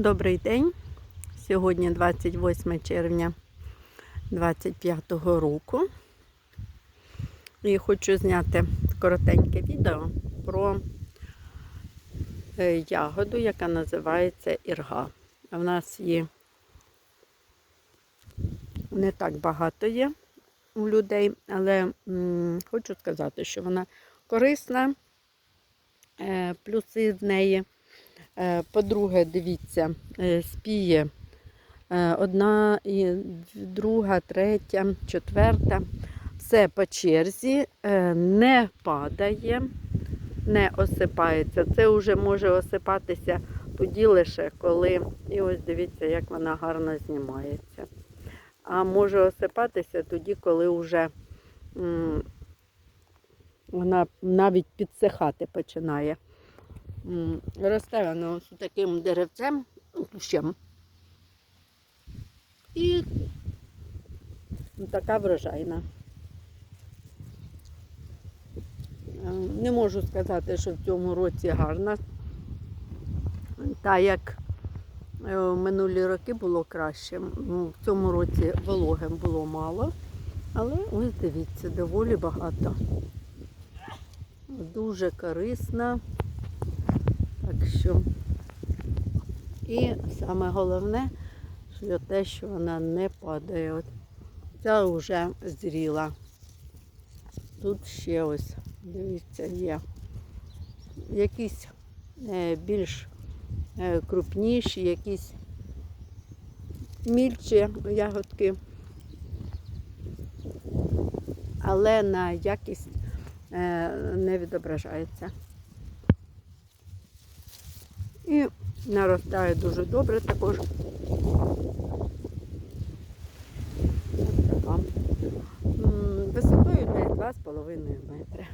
Добрий день. Сьогодні 28 червня 2025 року. І хочу зняти коротеньке відео про е, ягоду, яка називається ірга. В нас її не так багато є у людей, але хочу сказати, що вона корисна, е, плюси в неї. Е, По-друге, дивіться, е, спіє е, одна, і друга, третя, четверта. Все по черзі, не падає, не осипається. Це вже може осипатися тоді лише коли. І ось дивіться, як вона гарно знімається. А може осипатися тоді, коли вже вона навіть підсихати починає. Воно з таким деревцем, кущем. І така врожайна. Е, Не можу сказати, що в цьому році гарна. Та як е, минулі роки було краще. В цьому році вологим було мало. Але ось дивіться, доволі багато. Дуже корисна. Що і саме головне, що те, що вона не падає. От ця вже зріла. Тут ще ось, дивіться, є якісь е, більш е, крупніші, якісь мільчі ягодки. Але на якість е, не відображається. І наростає дуже добре також. Висотою десь 2,5 метри.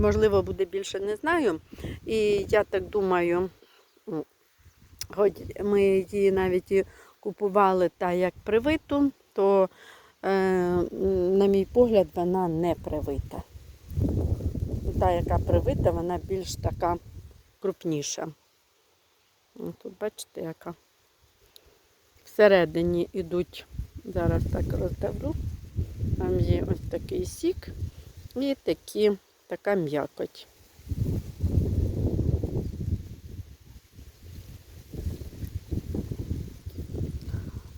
Можливо, буде більше, не знаю. І я так думаю, хоч ми її навіть і купували та як привиту, то, е, на мій погляд, вона не привита. Та, яка привита, вона більш така крупніша. Тут бачите, яка. Всередині йдуть, зараз так роздавлю. Там є ось такий сік і такі, така м'якоть.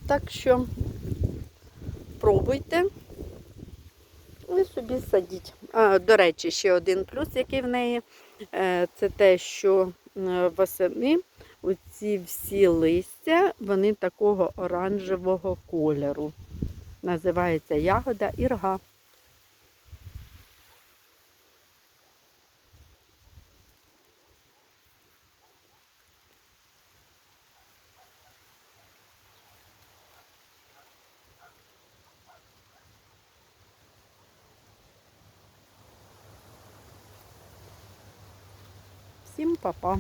Так що пробуйте і собі садіть. А, до речі, ще один плюс, який в неї, це те, що е, восени оці всі листя, вони такого оранжевого кольору. Називається ягода ірга. Всім па-па!